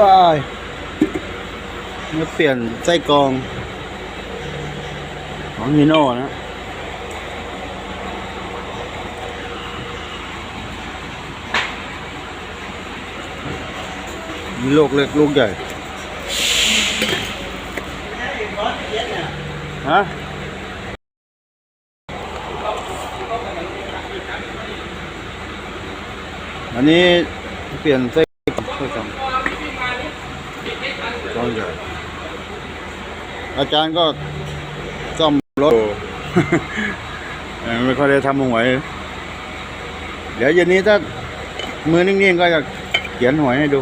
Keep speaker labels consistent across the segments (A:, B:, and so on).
A: ว้ายมาเปลี่ยนไส้กรองของฮีโน่นะมีลูกเล็กลูกใหญ่ ฮะอันนี้เปลี่ยนไส้กรองไส้กรอง กรองใหญ่อาจารย์ก็ซ่อมรถ ไม่ค่อยได้ทำหวย เดี๋ยวเย็นนี้ถ้ามือนิ่งๆก็จะเขียนหวยให้ดู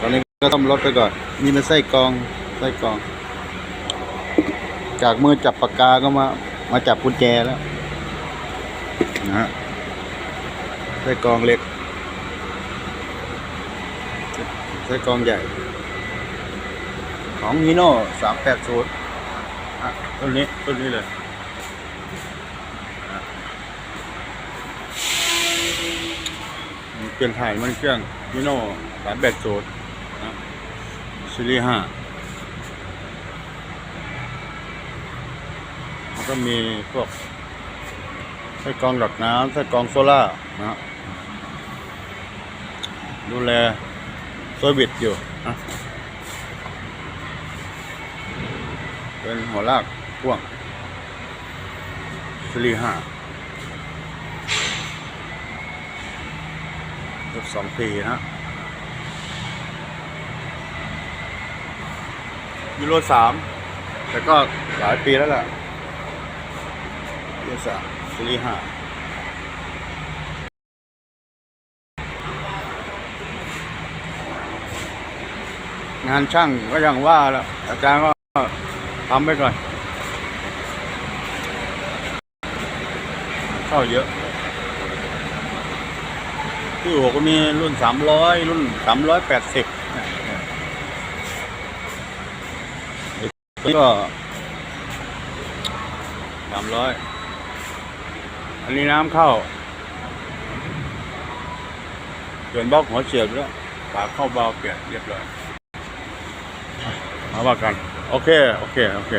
A: ตอนนี้ก็ซ่อมรถไปก่อน นี่มันไส้กองไส้กอง จากมือจับปากกาก็มา มาจับกุญแจแล้วนะฮะไส้กองเล็กไส้กองใหญ่ ของฮีโน่สามแปดศูนย์ต้นนี้ต้นนี้เลยอะเปลี่ยนถ่ายมันเครื่องฮีโน่สามแปดศูนย์ซีรีส์ห้าแล้วก็มีพวกไส้กรองดอกน้ำไส้กรองโซล่านะฮะดูแลโซบิดอยู่นะ เป็นหัวลากพ่วงสลีห้ารถสองปีนะยูโรสามแต่ก็หลายปีแล้วล่ะยูโรสามสลีห้างานช่างก็อย่างว่าแล้วอาจารย์ก็ ทำไปก่อนเข้าเยอะที่หัวก็มีรุ่นสามร้อยรุ่นสามร้อยแปดสิบนี่ก็สามร้อยอันนี้น้ำเข้าเปลี่ยนบล็อกหัวเสียบแล้วปากเข้าเบาเปลี่ยนเรียบร้อยมาว่ากัน โอเค โอเค โอเค